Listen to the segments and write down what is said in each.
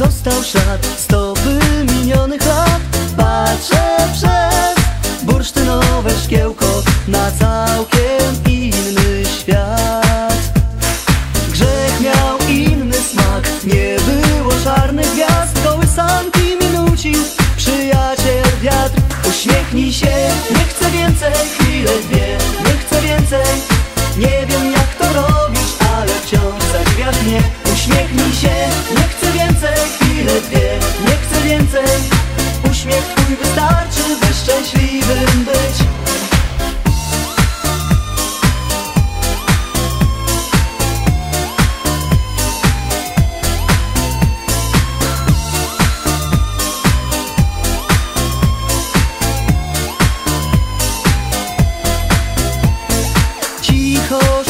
został ślad Stopy minionych lat Patrzę przez bursztynowe szkiełko Na całkiem inny świat. Grzech miał inny smak Nie było czarnych gwiazd. Kołysanki mi nucił Przyjaciel wiatr. Uśmiechnij się, nie chcę więcej Chwilę dwie, nie chcę więcej Uśmiech twój wystarczy By szczęśliwym być.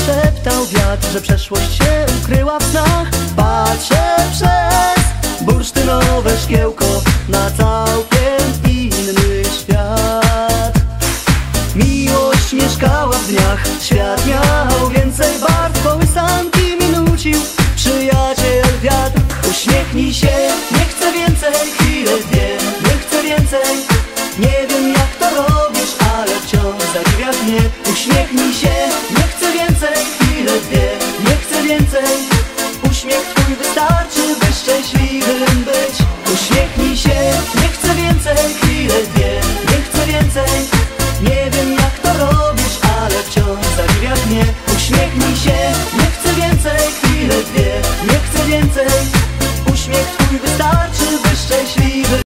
Szeptał wiatr, że przeszłość się ukryła w snach. Patrzę przez bursztynowe szkiełko na całkiem dniach, świat miał więcej barw. Kołysanki mi nucił przyjaciel wiatr Uśmiechnij się, Uśmiech twój wystarczy, by szczęśliwy